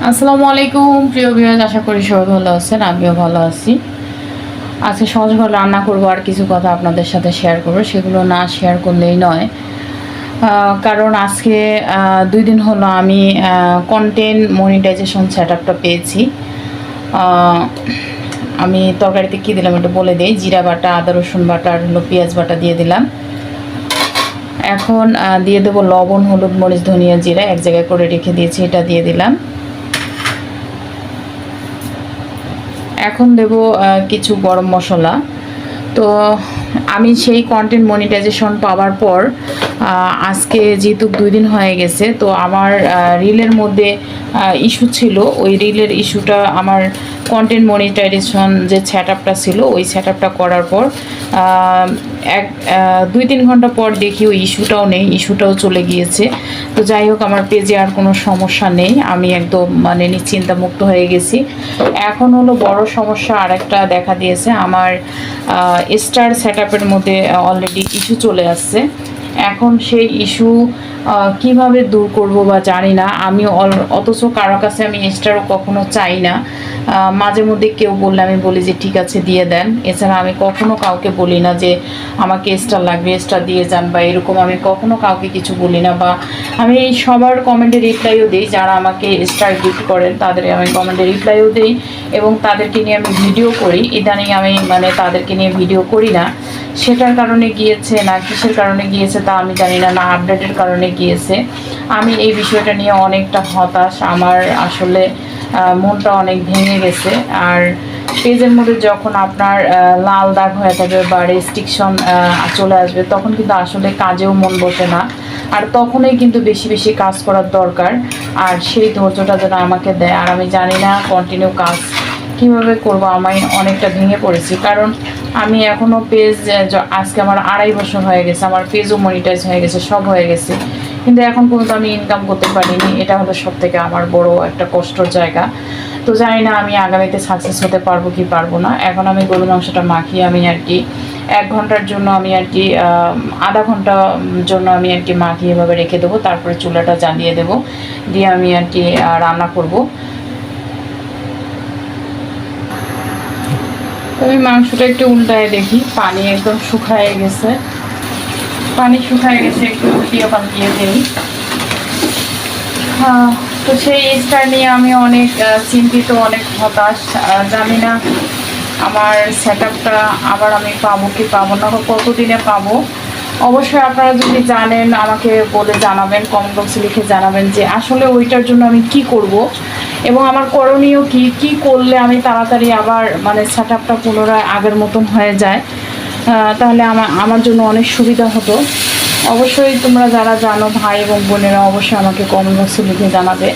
আসসালামু আলাইকুম, প্রিয় বিরাজ আশা করি সবাই ভালো আছেন, আমিও ভালো আছি। আজকে সহজ সহজভাবে রান্না করব আর কিছু কথা আপনাদের সাথে শেয়ার করব, সেগুলো না শেয়ার করলেই নয়। কারণ আজকে দুই দিন হলো আমি কন্টেন্ট মনিটাইজেশন সেট আপটা পেয়েছি। আমি তরকারিতে কী দিলাম একটু বলে দিই, জিরা বাটা, আদা, রসুন বাটা আর হলো পেঁয়াজ বাটা দিয়ে দিলাম। এখন দিয়ে দেবো লবণ, হলুদ, মরিচ, ধনিয়া, জিরা, এক জায়গায় করে রেখে দিয়েছি, এটা দিয়ে দিলাম। এখন দেব কিছু গরম মশলা। তো আমি সেই কন্টেন্ট মনিটাইজেশন পাওয়ার পর আজকে যেহেতু দুই দিন হয়ে গেছে, তো আমার রিলের মধ্যে ইস্যু ছিল। ওই রিলের ইস্যুটা আমার কন্টেন্ট মনিটাইজেশন যে সেট আপটা ছিল, ওই সেট আপটা করার পর এক দুই তিন ঘণ্টা পর দেখি ওই ইস্যুটাও নেই ইস্যুটাও চলে গিয়েছে। তো যাই হোক, আমার পেজে আর কোনো সমস্যা নেই। আমি একদম মানে নিশ্চিন্তামুক্ত হয়ে গেছি। এখন হলো বড় সমস্যা আরেকটা দেখা দিয়েছে। আমার স্টার সেট আপের মধ্যে অলরেডি ইস্যু চলে আসছে। এখন সেই ইস্যু কীভাবে দূর করব বা জানি না। আমি অথচ কারও কাছে আমি স্টারও কখনো চাই না। মাঝে মধ্যে কেউ বললে আমি বলি যে, ঠিক আছে, দিয়ে দেন। এছাড়া আমি কখনো কাউকে বলি না যে, আমাকে স্টার লাগবে স্টার দিয়ে যান, বা এরকম আমি কখনো কাউকে কিছু বলি না। বা আমি এই সবার কমেন্টে রিপ্লাইও দিই। যারা আমাকে স্টার গিফট করেন, তাদের আমি কমেন্টে রিপ্লাইও দিই এবং তাদেরকে নিয়ে আমি ভিডিও করি। ইদানিং আমি মানে তাদেরকে নিয়ে ভিডিও করি না। সেটার কারণে গিয়েছে না, কিসের কারণে গিয়েছে তা আমি জানি না না আপডেটের কারণে গিয়েছে। আমি এই বিষয়টা নিয়ে অনেকটা হতাশ। আমার আসলে মনটা অনেক ভেঙে গেছে। আর পেজের মধ্যে যখন আপনার লাল দাগ হয়ে থাকবে বা রেস্ট্রিকশন চলে আসবে, তখন কিন্তু আসলে কাজেও মন বসে না। আর তখনই কিন্তু বেশি বেশি কাজ করার দরকার। আর সেই ধৈর্যটা যেন আমাকে দেয়। আর আমি জানি না কন্টিনিউ কাজ কীভাবে করব আমি অনেকটা ভেঙে পড়েছি। কারণ আমি এখনও পেজ আজকে আমার আড়াই বছর হয়ে গেছে, আমার পেজও মনিটাইজ হয়ে গেছে, সব হয়ে গেছে। কিন্তু এখন পর্যন্ত আমি ইনকাম করতে পারিনি, এটা হলো সব থেকে আমার বড় একটা কষ্টর জায়গা। তো জানি না আমি আগামীতে সাকসেস হতে পারব কি পারব না। এখন আমি গরুর মাংসটা মাখিয়ে আমি আর কি, এক ঘণ্টার জন্য আমি আর কি আধা ঘণ্টার জন্য আমি আর কি মাখিয়ে এভাবে রেখে দেবো, তারপরে চুলাটা জ্বালিয়ে দেবো, দিয়ে আমি আর কি রান্না করব। আমি মাংসটা একটু উল্টায় দেখি। পানি একদম শুকায় গেছে। পানি শুকায় গেছে, একটু উল্টিয়ে পাল্টিয়ে দিই। তো সেই স্টার নিয়ে আমি অনেক চিন্তিত, অনেক হতাশ। জানি না আমার সেট আবার আমি পাবো কি পাবো না কতদিনে পাবো। অবশ্যই আপনারা যদি জানেন, আমাকে বলে জানাবেন কমেন্ট বক্সে লিখে জানাবেন যে আসলে ওইটার জন্য আমি কি করব। এবং আমার করণীয় কি? কি করলে আমি তাড়াতাড়ি আবার মানে সেট আপটা পুনরায় আগের মতন হয়ে যায়? তাহলে আমার আমার জন্য অনেক সুবিধা হতো। অবশ্যই তোমরা যারা জানো, ভাই এবং বোনেরা অবশ্যই আমাকে কমেন্ট বক্সে লিখে জানাবে।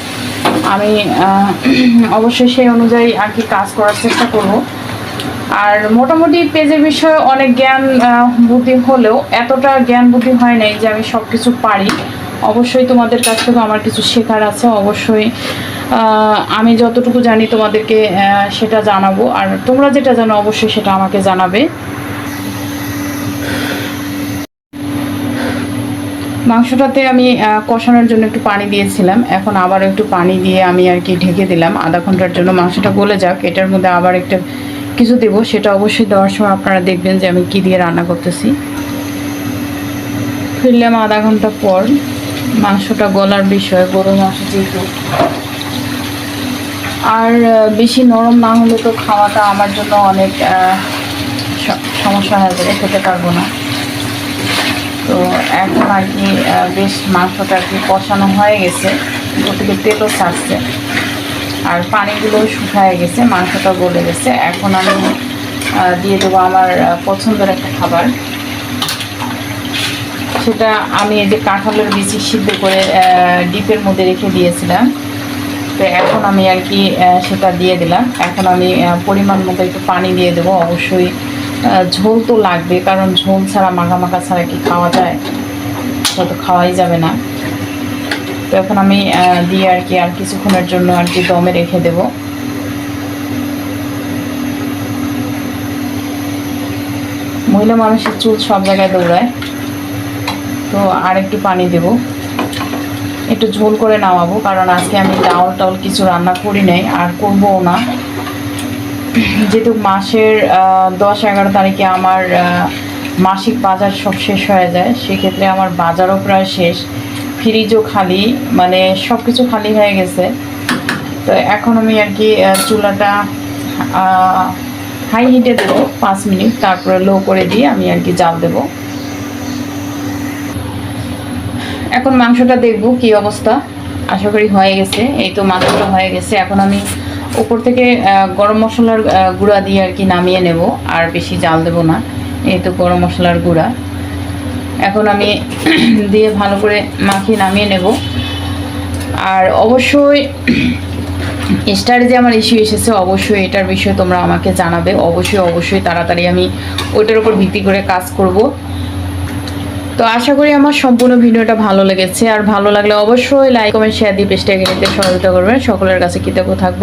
আমি অবশ্যই সেই অনুযায়ী আর কি কাজ করার চেষ্টা করব। আর মোটামুটি পেজের বিষয়ে অনেক জ্ঞান বুদ্ধি হলেও এতটা জ্ঞান বুদ্ধি হয় নাই যে আমি সব কিছু পারি। অবশ্যই তোমাদের কাছ থেকে আমার কিছু শেখার আছে, অবশ্যই। আমি যতটুকু জানি তোমাদেরকে সেটা জানাব। আর তোমরা যেটা জানো, অবশ্যই সেটা আমাকে জানাবে। মাংসটাতে আমি কষানোর জন্য একটু পানি দিয়েছিলাম। এখন আবার একটু পানি দিয়ে আমি আর কি ঢেকে দিলাম। আধা ঘণ্টার জন্য মাংসটা গলে যাক। এটার মধ্যে আবার একটা কিছু দেবো। সেটা অবশ্যই দেওয়ার সময় আপনারা দেখবেন যে আমি কি দিয়ে রান্না করতেছি। ফিরলাম আধা ঘণ্টা পর। মাংসটা গলার বিষয়, গরুর মাংস যেহেতু। আর বেশি নরম না হলে তো খাওয়াটা আমার জন্য অনেক সমস্যা হয়ে যাবে, খেতে পারব না। তো এখন আর কি বেশ মাংসটা আর কি কষানো হয়ে গেছে ওদিকে তেলও ছাড়ছে। আর পানিগুলো শুকায় গেছে, মাংসটা গলে গেছে। এখন আমি দিয়ে দেবো আমার পছন্দের একটা খাবার। সেটা আমি এই যে কাঁঠালের বিচি সিদ্ধ করে ডিপের মধ্যে রেখে দিয়েছিলাম। তো এখন আমি আর কি সেটা দিয়ে দিলাম। এখন আমি পরিমাণ মতো একটু পানি দিয়ে দেবো। অবশ্যই ঝোল তো লাগবে, কারণ ঝোল ছাড়া, মাখা মাখা ছাড়া কি খাওয়া যায়? সেটা তো খাওয়াই যাবে না। তো এখন আমি দিয়ে আর কি, আর কিছুক্ষণের জন্য আর কি দমে রেখে দেবো। মহিলা মানুষের চুল সব জায়গায় দৌড়ায়। তো আর একটু পানি দেবো। একটু ঝোল করে নামাবো, কারণ আজকে আমি ডাউল টাউল কিছু রান্না করি নাই, আর করবও না। যেহেতু মাসের দশ এগারো তারিখে আমার মাসিক বাজার সব শেষ হয়ে যায়, সেক্ষেত্রে আমার বাজারও প্রায় শেষ। ফ্রিজও খালি মানে সব কিছু খালি হয়ে গেছে। তো এখন আমি আর কি চুলাটা হাই হিটে দেবো, পাঁচ মিনিট, তারপরে লো করে দিয়ে আমি আর কি জাল দেবো। এখন মাংসটা দেখব কি অবস্থা। আশা করি হয়ে গেছে। এই তো মাংসটা হয়ে গেছে। এখন আমি উপর থেকে গরম মশলার গুঁড়া দিয়ে আর কি নামিয়ে নেব। আর বেশি জাল দেবো না। এই তো গরম মশলার গুঁড়া। এখন আমি দিয়ে ভালো করে মাখিয়ে নামিয়ে নেব। আর অবশ্যই স্টারে যে আমার ইস্যু এসেছে, অবশ্যই এটার বিষয়ে তোমরা আমাকে জানাবে। অবশ্যই অবশ্যই তাড়াতাড়ি আমি ওইটার উপর ভিত্তি করে কাজ করব। তো আশা করি আমার সম্পূর্ণ ভিডিওটা ভালো লেগেছে। আর ভালো লাগলে অবশ্যই লাইক কমেন্ট শেয়ার দিয়ে পেজটাকে নিতে সহযোগিতা করবেন। সকলের কাছে কৃতজ্ঞ থাকব।